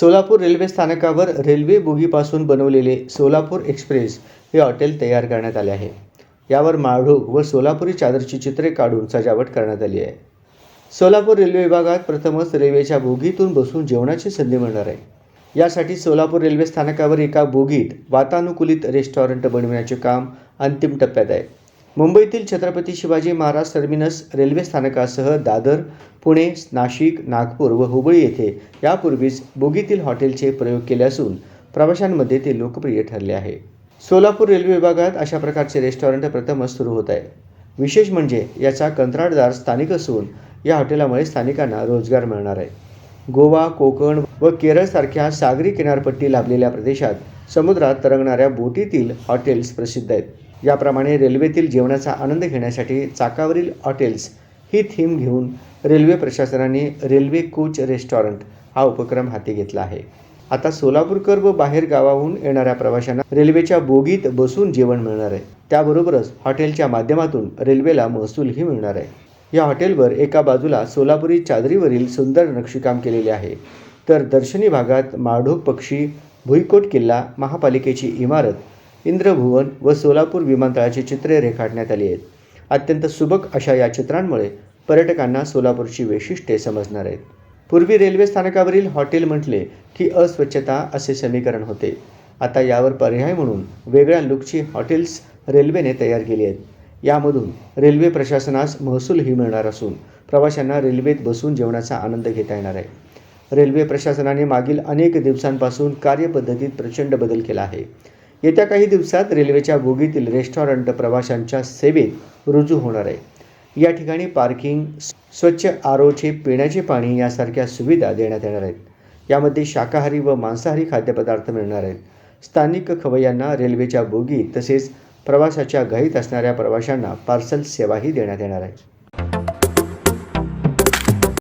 Solapur railway स्थानकावर railway बोगीपासून बनवलेले सोलापूर एक्सप्रेस हे हॉटेल तयार करण्यात आले आहे. यावर माळढोक व सोलापुरी चादरची चित्रे काढून सजावट करण्यात आली आहे. सोलापूर रेल्वे विभागात प्रथमच रेल्वेच्या बोगीतून बसून जेवणाची संधी मिळणार आहे. यासाठी सोलापूर रेल्वे स्थानकावर एका बोगीत वातानुकूलित रेस्टॉरंट बनविण्याचे काम अंतिम टप्प्यात आहे. मुंबईतील छत्रपती शिवाजी महाराज टर्मिनस रेल्वे स्थानकासह दादर पुणे नाशिक नागपूर व हुबळी येथे यापूर्वीच बोगीतील हॉटेलचे प्रयोग केले असून प्रवाशांमध्ये ते लोकप्रिय ठरले आहे. सोलापूर रेल्वे विभागात अशा प्रकारचे रेस्टॉरंट प्रथमच सुरू होत आहे. विशेष म्हणजे याचा कंत्राटदार स्थानिक असून या हॉटेलामुळे स्थानिकांना रोजगार मिळणार आहे. गोवा कोकण व केरळसारख्या सागरी किनारपट्टी लाभलेल्या प्रदेशात समुद्रात तरंगणाऱ्या बोटीतील हॉटेल्स प्रसिद्ध आहेत. याप्रमाणे रेल्वेतील जेवणाचा आनंद घेण्यासाठी चाकावरील हॉटेल्स ही थीम घेऊन रेल्वे प्रशासनाने रेल्वे कोच रेस्टॉरंट हा उपक्रम हाती घेतला आहे. आता सोलापूरकर व बाहेर गावाहून येणाऱ्या प्रवाशांना रेल्वेच्या बोगीत बसून जेवण मिळणार आहे. त्याबरोबरच हॉटेलच्या माध्यमातून रेल्वेला महसूलही मिळणार आहे. या हॉटेलवर एका बाजूला सोलापुरी चादरीवरील सुंदर नक्षीकाम केलेले आहे. तर दर्शनी भागात माळढोक पक्षी भुईकोट किल्ला महापालिकेची इमारत इंद्रभुवन व सोलापूर विमानतळाची चित्रे रेखाटण्यात आली आहेत. अत्यंत सुबक अशा या चित्रांमुळे पर्यटकांना सोलापूरची वैशिष्ट्ये समजणार आहेत. पूर्वी रेल्वे स्थानकावरील हॉटेल म्हटले की अस्वच्छता असे समीकरण होते. आता यावर पर्याय म्हणून वेगळ्या लुकची हॉटेल्स रेल्वेने तयार केली आहेत. यामधून रेल्वे प्रशासनास महसूलही मिळणार असून प्रवाशांना रेल्वेत बसून जेवणाचा आनंद घेता येणार आहे. रेल्वे प्रशासनाने मागील अनेक दिवसांपासून कार्यपद्धतीत प्रचंड बदल केला आहे. येत्या काही दिवसात रेल्वेच्या बोगीतील रेस्टॉरंट प्रवाशांच्या सेवेत रुजू होणार आहे. या ठिकाणी पार्किंग स्वच्छ आरोचे पिण्याचे पाणी यासारख्या सुविधा देण्यात येणार आहेत. यामध्ये शाकाहारी व मांसाहारी खाद्यपदार्थ मिळणार आहेत. स्थानिक खवय्यांना रेल्वेच्या बोगी तसेच प्रवासाच्या घाईत असणाऱ्या प्रवाशांना पार्सल सेवाही देण्यात येणार आहे.